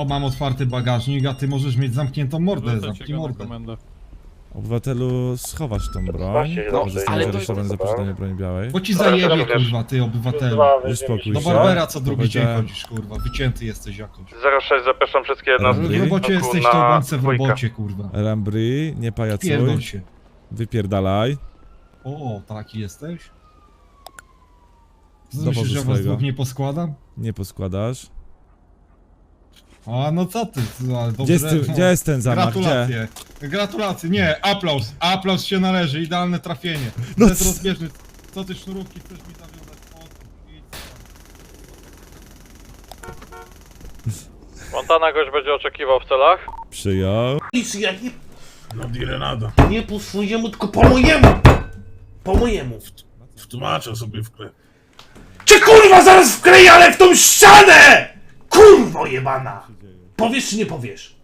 O, mam otwarty bagażnik, a ty możesz mieć zamkniętą mordę, zamknij mordę. Obywatelu, schować tą broń. No, ale to- aresztowany za posiadanie broni białej. Bo ci zajebie, kurwa, ty obywatelu. Uspokój Do się. Barbera co drugi dzień Powiedziałem- chodzisz, kurwa, wycięty jesteś jakoś. 06 zapraszam wszystkie Dobra. W jednostki. robocie Ataku jesteś, to bądź w robocie, kurwa. Rambry, nie pajacuj. Się. Wypierdalaj. O, taki jesteś? Co Dowodu myślisz, że was swojego. dwóch nie poskładam? Nie poskładasz. A, no co ty, ale dobrze, Gdzie jest, ty, no. gdzie jest ten zamach? Gdzie? Gratulacje. Gratulacje, nie, aplauz. Aplauz się należy, idealne trafienie. No No c- rozbieżny. Co ty sznurówki chcesz mi zawiązać? O, idź tam. Montana gość będzie oczekiwał w celach. Przyjął. Liczy, ja nie, No dire nada. nie po swojemu, tylko po mojemu! Po mojemu. Wtłumaczę sobie w klep. Czy kurwa zaraz wkleję, ale w tą ścianę! Kurwo jebana! Powiesz czy nie powiesz?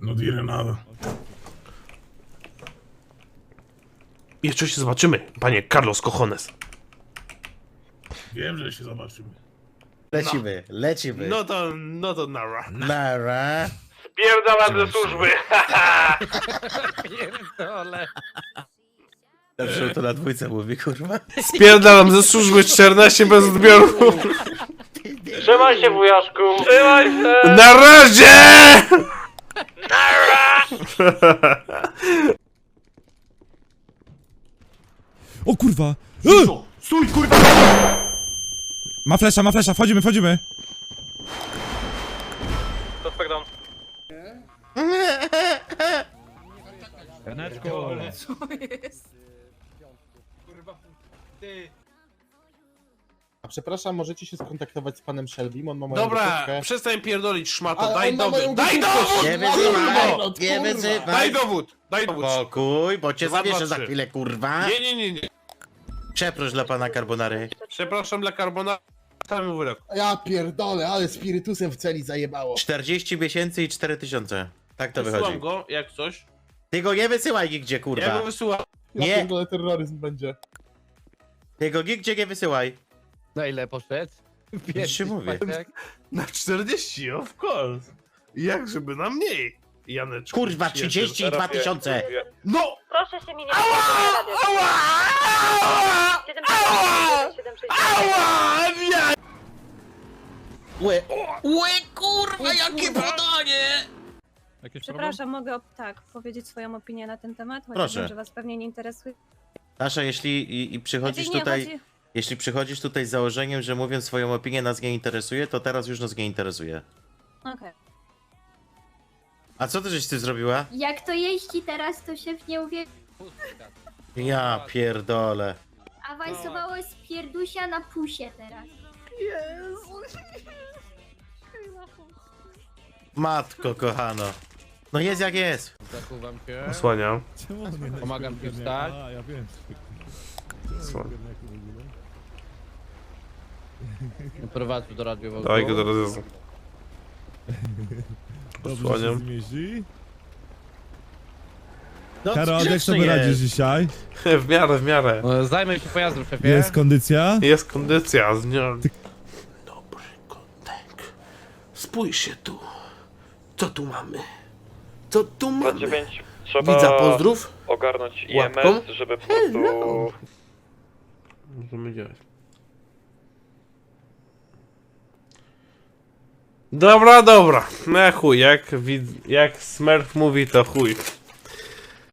No dire nada. Jeszcze się zobaczymy, panie Carlos Cojones. Wiem, że się zobaczymy. Lecimy, lecimy. No to, no to nara. Nara. Spierdalam ze służby. Dobrze, to na dwójce mówi, kurwa. Spierdalam ze służby 14 bez odbioru. Trzymaj się wujaszku. Trzymaj się. Na razie! O kurwa! E! Stój kurwa! Ma flesza, ma flesza, wchodzimy, wchodzimy! Suspect down. A przepraszam, możecie się skontaktować z panem Shelbym, on ma moją Dobra, gotówkę. przestań pierdolić szmato, Ale daj on ma dowód, daj gotówkę. dowód! Nie Kurwa, wyzywaj, kurwa, nie kurwa. wyzywaj. Daj dowód, daj dowód. Spokój, bo cię Dwa, dwa, zawieszę za trzy. chwilę, kurwa. Nie, nie, nie, nie. Przeproś dla pana Carbonary. Przepraszam dla Carbona, tam wyrok. Ja pierdolę, ale spirytusem w celi zajebało. 40 miesięcy i 4000. Tak to wychodzi. Wysyłam go, jak coś. Ty go nie wysyłaj nigdzie, Ja kurwa. go wysyłam. Ja Nie. pierdolę, terroryzm będzie. Ty go nigdzie nie wysyłaj. Na ile poszedł? Już się mówię. Na 40, of course. Jak żeby na mniej, Janeczku. Kurwa, 32 tysiące. No! Proszę się mi nie Ała! Ała! Ała! 760 Ała! Nie! Łe, łe, kurwa, jakie podanie! Jakieś Przepraszam, mogę op- tak powiedzieć swoją opinię na ten temat? Chociaż Proszę. Wiem, że was pewnie nie interesuje. Nasza, jeśli i, i przychodzisz Znaczy, nie, tutaj, chodzi- jeśli przychodzisz tutaj z założeniem, że mówiąc swoją opinię nas nie interesuje, to teraz już nas nie interesuje. Okej. A co ty żeś ty zrobiła? Jak to jeździ teraz, to się w nie uwie... Ja pierdolę. Awansowało z pierdusia na pusie teraz. Matko kochano. No jest jak jest. Zakuwam cię. Osłaniam. Pomagam ci wstać. A, ja wiem. Prowadź do radiowozu. Daj go do razu. Dobrze się Osłaniam. zmieści. No, Karol, jak grzeczny sobie radzisz jest. dzisiaj? W miarę, w miarę. No, Zajmę się pojazdem, szefie. Jest kondycja? Jest kondycja z nią. Dobry kontek. Spójrz się tu. Co tu mamy? Co tu mamy? 9. Trzeba Widza, pozdrów. ogarnąć Łapką? IMS, żeby po prostu... Możemy działać. Dobra, dobra. No chuj, jak, jak Smurf mówi, to chuj.